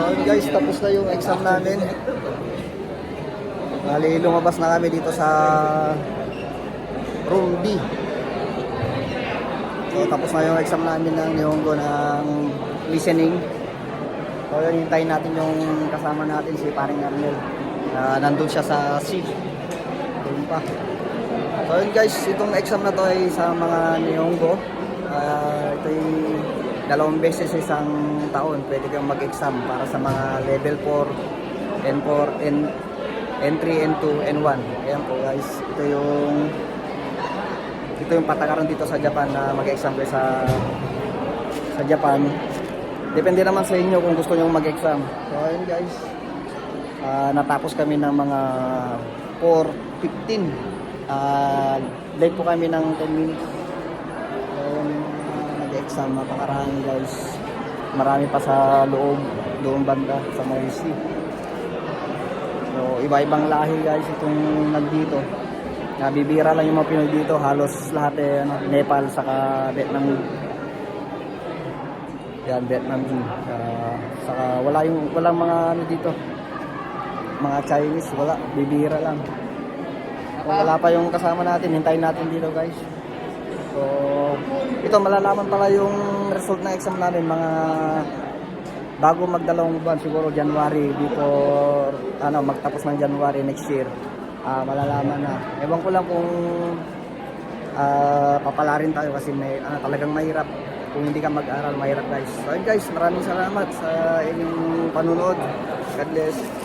So guys, tapos na yung exam namin. Bali, lumabas na kami dito sa room B. So tapos na yung exam namin ng Nihongo ng listening. So yun, hintayin natin yung kasama natin si paring Arnel. na nandun siya sa C. Doon pa. So yun guys, itong exam na to ay sa mga Nihongo. Ah, ito ay dalawang beses sa isang taon pwede kang mag-exam para sa mga level 4, N4, N, N3, N2, N1. Ayan po guys, ito yung ito yung patakaran dito sa Japan na mag-exam kayo sa sa Japan. Depende naman sa inyo kung gusto niyo mag-exam. So ayun guys, ah, natapos kami ng mga 4.15. Ah, late po kami ng 10 minutes. Nag-exam, napakarami guys. Marami pa sa loob, doon banda, sa Malaysia. So, iba-ibang lahi guys itong nagdito. Nabibira lang yung mga Pinoy dito, halos lahat eh, ano, Nepal, saka Vietnam. Yan, Vietnam. Ah, saka wala yung, walang mga ano dito, mga Chinese, wala, bibira lang. Kung wala pa yung kasama natin, hintayin natin dito guys. So, ito malalaman pala yung result ng exam namin mga bago magdalawang buwan siguro January before ano magtapos ng January next year. Ah, malalaman na. Ewan ko lang kung ah, papalarin tayo kasi may ano, talagang mahirap kung hindi ka mag-aral mahirap guys. So guys, maraming salamat sa inyong panunood. God bless.